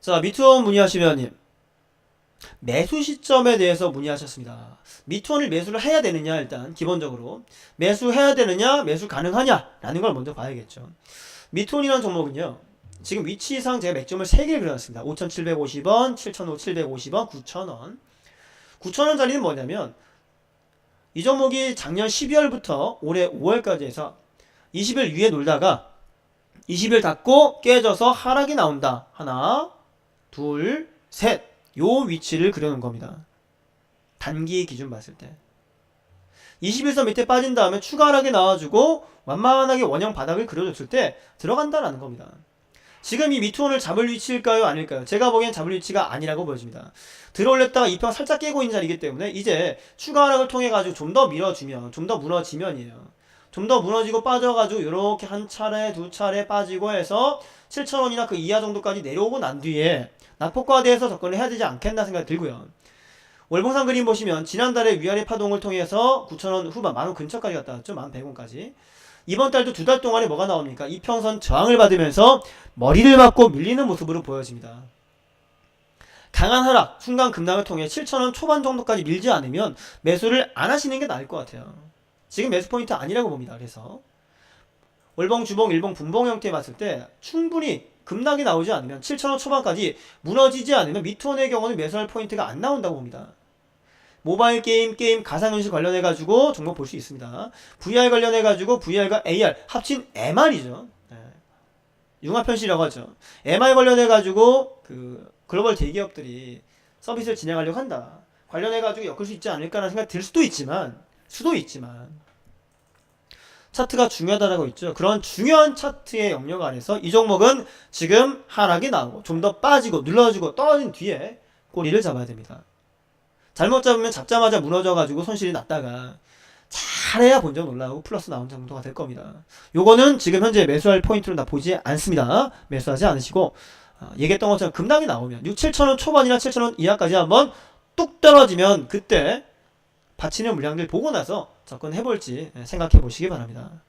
자, 미투원 문의하시면님. 매수 시점에 대해서 문의하셨습니다. 미투원을 매수를 해야 되느냐, 일단, 기본적으로. 매수해야 되느냐, 매수 가능하냐, 라는 걸 먼저 봐야겠죠. 미투원이라는 종목은요, 지금 위치상 제가 맥점을 3개를 그려놨습니다. 5,750원, 7,750원, 9,000원. 9,000원짜리는 뭐냐면, 이 종목이 작년 12월부터 올해 5월까지 해서 20일 위에 놀다가 20일 닫고 깨져서 하락이 나온다. 하나, 둘, 셋. 요 위치를 그려놓은 겁니다. 단기 기준 봤을 때. 21선 밑에 빠진 다음에 추가 하락이 나와주고 완만하게 원형 바닥을 그려줬을 때 들어간다라는 겁니다. 지금 이 미투원을 잡을 위치일까요? 아닐까요? 제가 보기엔 잡을 위치가 아니라고 보여집니다. 들어올렸다가 이평 살짝 깨고 있는 자리이기 때문에 이제 추가 하락을 통해 가지고 좀 더 밀어주면 좀 더 무너지면이에요. 좀 더 무너지고 빠져가지고 이렇게 한 차례 두 차례 빠지고 해서 7천원이나 그 이하 정도까지 내려오고 난 뒤에 낙폭과대해서 접근을 해야 되지 않겠나 생각이 들고요. 월봉상 그림 보시면 지난달에 위아래 파동을 통해서 9천원 후반 만원 근처까지 갔다 왔죠. 1100원까지. 이번 달도 두 달 동안에 뭐가 나옵니까? 이평선 저항을 받으면서 머리를 맞고 밀리는 모습으로 보여집니다. 강한 하락, 순간 급락을 통해 7천원 초반 정도까지 밀지 않으면 매수를 안 하시는 게 나을 것 같아요. 지금 매수 포인트 아니라고 봅니다. 그래서 월봉, 주봉, 일봉, 분봉 형태 봤을 때 충분히 급락이 나오지 않으면 7천원 초반까지 무너지지 않으면 미투원의 경우는 매수할 포인트가 안 나온다고 봅니다. 모바일 게임, 게임, 가상현실 관련해가지고 종목 볼 수 있습니다. VR 관련해가지고 VR과 AR 합친 MR이죠. 융합현실이라고 하죠. MR 관련해가지고 그 글로벌 대기업들이 서비스를 진행하려고 한다. 관련해가지고 엮을 수 있지 않을까라는 생각이 들 수도 있지만, 수도 있지만, 차트가 중요하다라고 있죠. 그런 중요한 차트의 영역 안에서 이 종목은 지금 하락이 나오고 좀 더 빠지고 눌러주고 떨어진 뒤에 꼬리를 잡아야 됩니다. 잘못 잡으면 잡자마자 무너져가지고 손실이 났다가 잘해야 본전 올라오고 플러스 나온 정도가 될 겁니다. 요거는 지금 현재 매수할 포인트로 나 보지 않습니다. 매수하지 않으시고 어, 얘기했던 것처럼 급락이 나오면 6, 7천원 초반이나 7천원 이하까지 한번 뚝 떨어지면 그때 받치는 물량들 보고 나서 접근해 볼지 생각해 보시기 바랍니다.